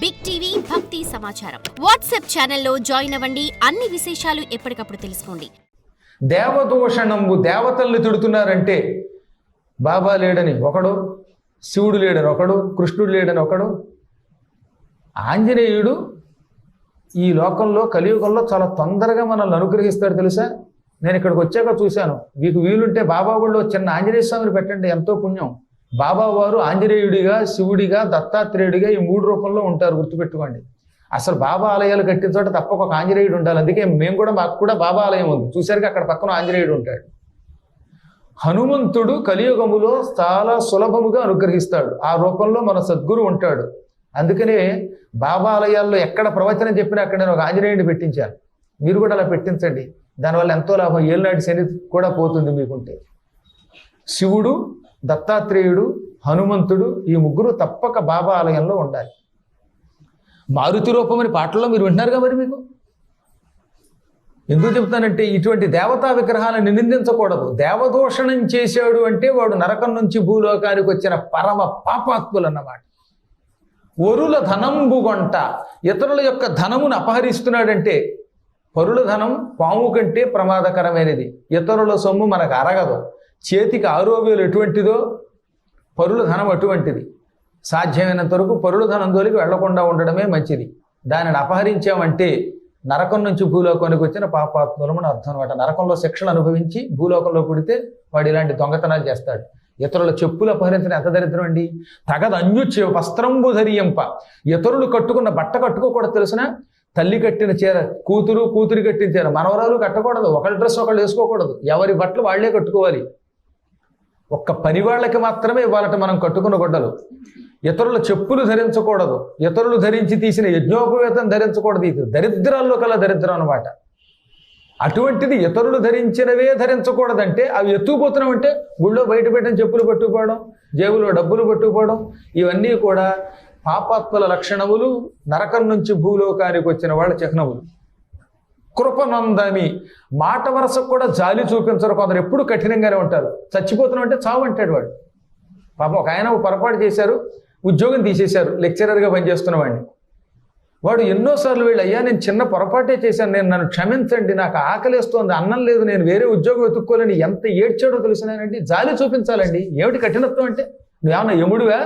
Big TV భక్తి సమాచారం WhatsApp ఛానల్లో జాయిన్ అవ్వండి. అన్ని విశేషాలు ఎప్పటికప్పుడు తెలుసుకోండి. దేవదూషణంబు దేవతల్ని తిడుతున్నారంటే బాబా లేడని ఒకడు శివుడు లేడని ఒకడు కృష్ణుడు లేడని ఒకడు ఆంజనేయుడు ఈ లోకంలో కలియుగంలో చాలా తొందరగా మనల్ని అనుగ్రహిస్తాడు తెలుసా? నేను ఇక్కడికి వచ్చాక చూశాను. మీకు వీలుంటే బాబా గుడిలో చిన్న ఆంజనేయ స్వామిని పెట్టండి. ఎంతో పుణ్యం. బాబా వారు ఆంజనేయుడిగా శివుడిగా దత్తాత్రేయుడిగా ఈ మూడు రూపంలో ఉంటారు గుర్తుపెట్టుకోండి. అసలు బాబా ఆలయాలు కట్టిన చోట తప్పక ఒక ఆంజనేయుడు ఉండాలి. అందుకే మేము కూడా మాకు కూడా బాబా ఆలయం ఉంది. చూసారుగా అక్కడ పక్కన ఆంజనేయుడు ఉంటాడు. హనుమంతుడు కలియుగములో చాలా సులభముగా అనుగ్రహిస్తాడు. ఆ రూపంలో మన సద్గురు ఉంటాడు. అందుకనే బాబా ఆలయాల్లో ఎక్కడ ప్రవచనం చెప్పినా అక్కడ నేను ఒక ఆంజనేయుడిని పెట్టించాను మీరు కూడా అలా పెట్టించండి. దానివల్ల ఎంతో లాభం. ఏళ్ళనాటి శని కూడా పోతుంది మీకుంటే. శివుడు దత్తాత్రేయుడు హనుమంతుడు ఈ ముగ్గురు తప్పక బాబా ఆలయంలో ఉండాలి. మారుతి రూపం అని పాటల్లో మీరు వింటున్నారుగా మరి మీకు? ఎందుకు చెప్తానంటే ఇటువంటి దేవతా విగ్రహాలను నిందించకూడదు. దేవదూషణం చేశాడు అంటే వాడు నరకం నుంచి భూలోకానికి వచ్చిన పరమ పాపాత్ములు అన్నమాట వరుల ధనంబు గొంట. ఇతరుల యొక్క ధనమును అపహరిస్తున్నాడంటే పరుల ధనం పాము కంటే ప్రమాదకరమైనది. ఇతరుల సొమ్ము మనకు అరగదు. చేతికి ఆరోగ్యాలు ఎటువంటిదో పరుల ధనం అటువంటిది. సాధ్యమైనంత వరకు పరుల ధనం తోలికి వెళ్ళకుండా ఉండడమే మంచిది. దానిని అపహరించామంటే నరకం నుంచి భూలోకానికి వచ్చిన పాపాత్ములమని అర్థం అనమాట. నరకంలో శిక్షలు అనుభవించి భూలోకంలో పుడితే వాడు ఇలాంటి దొంగతనాలు చేస్తాడు. ఇతరుల చెప్పులు అపహరించడం ఎంత దరిద్రం అండి? తగద అన్యుచ్య వస్త్రంబు ధరియంప. ఇతరులు కట్టుకున్న బట్ట కట్టుకోకూడదు తెలిసిన? తల్లి కట్టిన చీర కూతురు కూతురు కట్టిన చీర మనవరాలు కట్టకూడదు. ఒకళ్ళ డ్రెస్ ఒకళ్ళు వేసుకోకూడదు. ఎవరి బట్టలు వాళ్ళే కట్టుకోవాలి. ఒక్క పని వాళ్ళకి మాత్రమే ఇవాళట మనం కట్టుకున్న గుడ్డలు. ఇతరుల చెప్పులు ధరించకూడదు. ఇతరులు ధరించి తీసిన యజ్ఞోపవేతం ధరించకూడదు. ఇది దరిద్రాల్లో కల దరిద్రం అనమాట అటువంటిది ఇతరులు ధరించినవే ధరించకూడదంటే అవి ఎత్తుకుపోతున్నాం అంటే గుళ్ళో బయట పెట్టిన చెప్పులు పట్టుకుపోవడం జేబులో డబ్బులు పట్టుకుపోవడం ఇవన్నీ కూడా పాపాత్మల లక్షణములు నరకం నుంచి భూలోకానికి వచ్చిన వాళ్ళ చిహ్నములు. కృపనందమి మాట వరసకు కూడా జాలి చూపించరు. కొందరు ఎప్పుడు కఠినంగానే ఉంటారు. చచ్చిపోతున్నాం అంటే చావు అంటాడు వాడు. పాప ఒక ఆయన ఒక పొరపాటు చేశారు. ఉద్యోగం తీసేశారు. లెక్చరర్గా పనిచేస్తున్నవాడిని వాడు ఎన్నోసార్లు వీళ్ళు అయ్యా నేను చిన్న పొరపాటే చేశాను. నేను నన్ను క్షమించండి. నాకు ఆకలిస్తోంది. అన్నం లేదు. నేను వేరే ఉద్యోగం వెతుక్కోలేని. ఎంత ఏడ్చాడో తెలిసినానండి జాలి చూపించాలండి. ఏమిటి కఠినత్వం అంటే? నువ్వేమన్నా యముడివా?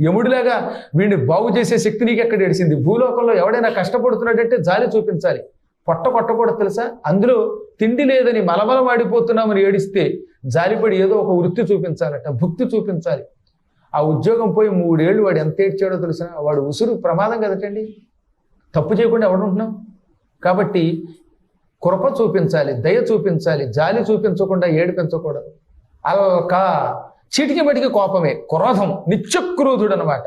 యముడిలాగా వీడిని బాగు చేసే శక్తి నీకు ఎక్కడ ఏడిసింది? భూలోకంలో ఎవడైనా కష్టపడుతున్నాడంటే జాలి చూపించాలి. పొట్ట కొట్టకూడదు తెలుసా? అందులో తిండి లేదని మలమల వాడిపోతున్నామని ఏడిస్తే జాలిపడి ఏదో ఒక వృత్తి చూపించాలట భుక్తి చూపించాలి. ఆ ఉద్యోగం పోయి మూడేళ్ళు వాడు ఎంత ఏడ్చాడో తెలిసిన వాడు ఉసురు ప్రమాదం కదటండి. తప్పు చేయకుండా ఎవడుంటున్నాం కాబట్టి కృప చూపించాలి దయ చూపించాలి జాలి చూపించకుండా ఏడిపించకూడదు. అల్క చీటికి మటికి కోపమే క్రోధం నిత్యక్రోధుడు అనమాట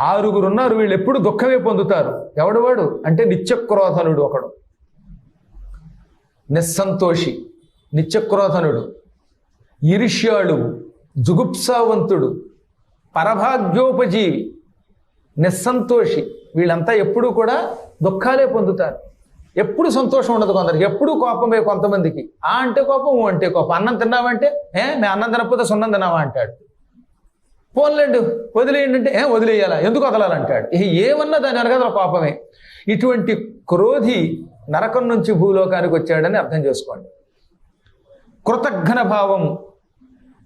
ఆరుగురు ఉన్నారు వీళ్ళు ఎప్పుడు దుఃఖమే పొందుతారు. ఎవడు వాడు? అంటే నిత్యక్రోధనుడు ఒకడు. నిస్సంతోషి నిత్యక్రోధనుడు ఈర్ష్యాళు జుగుప్సావంతుడు పరభాగ్యోపజీవి నిస్సంతోషి. వీళ్ళంతా ఎప్పుడూ కూడా దుఃఖాలే పొందుతారు. ఎప్పుడు సంతోషం ఉండదు కొందరికి ఎప్పుడు కోపమే కొంతమందికి. ఆ అంటే కోపం అంటే కోపం. అన్నం తిన్నావంటే ఏ నేను అన్నం తినకపోతే సున్నం తిన్నావా అంటాడు. పోన్లేండు వదిలేయండి అంటే ఏ వదిలేయాలా? ఎందుకు వదలాలంటాడు? ఏమన్నా దాని వెనకాల కోపమే. ఇటువంటి క్రోధి నరకం నుంచి భూలోకానికి వచ్చాడని అర్థం చేసుకోండి. కృతజ్ఞన భావము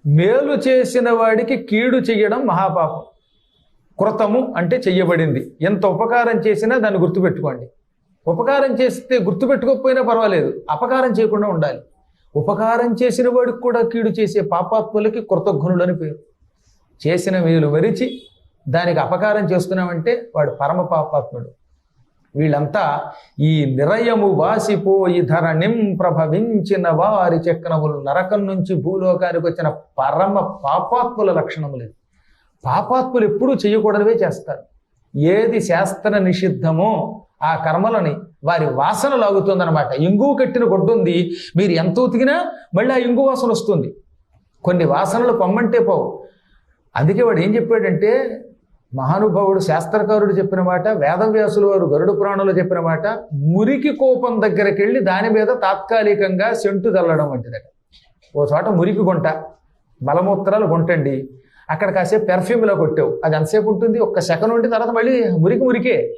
మేలు చేసిన వాడికి కీడు చెయ్యడం మహాపాపం. కృతము అంటే చెయ్యబడింది. ఎంత ఉపకారం చేసినా దాన్ని గుర్తుపెట్టుకోండి. ఉపకారం చేస్తే గుర్తుపెట్టుకోకపోయినా పర్వాలేదు. అపకారం చేయకుండా ఉండాలి. ఉపకారం చేసిన వాడికి కూడా కీడు చేసే పాపాత్ములకి కృతజ్ఞుడు అని పేరు. చేసిన మేలు మరిచి దానికి అపకారం చేస్తున్నామంటే వాడు పరమ పాపాత్ముడు. వీళ్ళంతా ఈ నిరయము వాసిపోయి ధరణిం ప్రభవించిన వారి చక్రములు నరకం నుంచి భూలోకానికి వచ్చిన పరమ పాపాత్ముల లక్షణములు లేదు. పాపాత్ములు ఎప్పుడూ చేయకూడనివే చేస్తారు. ఏది శాస్త్ర నిషిద్ధమో ఆ కర్మలని వారి వాసన లాగుతుందన్నమాట. ఇంగువ కట్టిన గొడ్డుంది మీరు ఎంత ఉతికినా మళ్ళీ ఆ ఇంగు వాసన వస్తుంది. కొన్ని వాసనలు పొమ్మంటే పోవు. అందుకే వాడు ఏం చెప్పాడంటే మహానుభావుడు శాస్త్రకారుడు చెప్పిన మాట వేదవ్యాసులు వారు గరుడ పురాణంలో చెప్పిన మాట మురికి కోపం దగ్గరికి వెళ్ళి దాని మీద తాత్కాలికంగా సెంటు చల్లడం వంటిదట. ఓ చోట మురికి గుంట మలమూత్రాలు గుంటండి. అక్కడ కాసేపు పెర్ఫ్యూమ్లో కొట్టావు. అది ఎంతసేపు ఉంటుంది? ఒక్క సెకండ్ ఉంటే తర్వాత మళ్ళీ మురికి మురికే.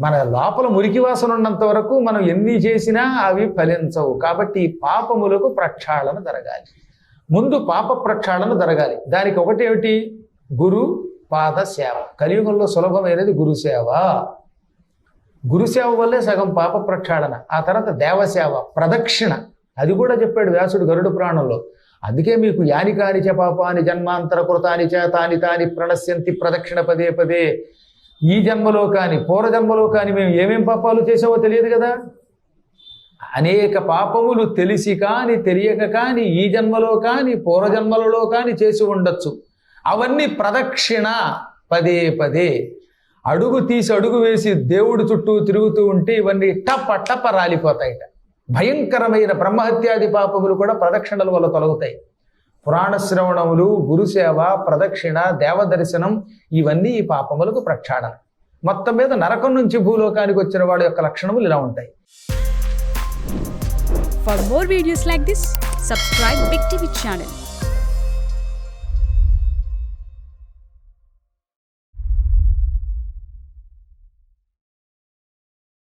మన లోపల మురికి వాసన ఉన్నంత వరకు మనం ఎన్ని చేసినా అవి ఫలించవు. కాబట్టి పాపములకు ప్రక్షాళన జరగాలి. ముందు పాప ప్రక్షాళన జరగాలి. దానికి ఒకటి ఏమిటి గురు పాద సేవ కలియుగంలో సులభమైనది గురుసేవ. గురుసేవ వల్లే సగం పాప ప్రక్షాళన ఆ తర్వాత దేవసేవ ప్రదక్షిణ. అది కూడా చెప్పాడు వ్యాసుడు గరుడు పురాణంలో. అందుకే మీకు యాని కానిచ పాపాని జన్మాంతర కృతాని చ తాని తాని ప్రణశ్యంతి ప్రదక్షిణ పదే పదే. ఈ జన్మలో కానీ పూర్వజన్మలో కానీ మేము ఏమేం పాపాలు చేసామో తెలియదు కదా? అనేక పాపములు తెలిసి కానీ తెలియక కానీ ఈ జన్మలో కానీ పూర్వజన్మలలో కానీ చేసి ఉండొచ్చు. అవన్నీ ప్రదక్షిణ. పదే పదే. అడుగు తీసి అడుగు వేసి దేవుడి చుట్టూ తిరుగుతూ ఉంటే ఇవన్నీ టప టప రాలిపోతాయిట. భయంకరమైన బ్రహ్మహత్యాది పాపములు కూడా ప్రదక్షిణల వల్ల తొలగుతాయి. పురాణ శ్రవణములు గురుసేవ ప్రదక్షిణ దేవదర్శనం ఇవన్నీ ఈ పాపములకు ప్రక్షాళన. మొత్తం మీద నరకం నుంచి భూలోకానికి వచ్చిన వాడి యొక్క లక్షణములు ఇలా ఉంటాయి. For more videos like this subscribe Big TV channel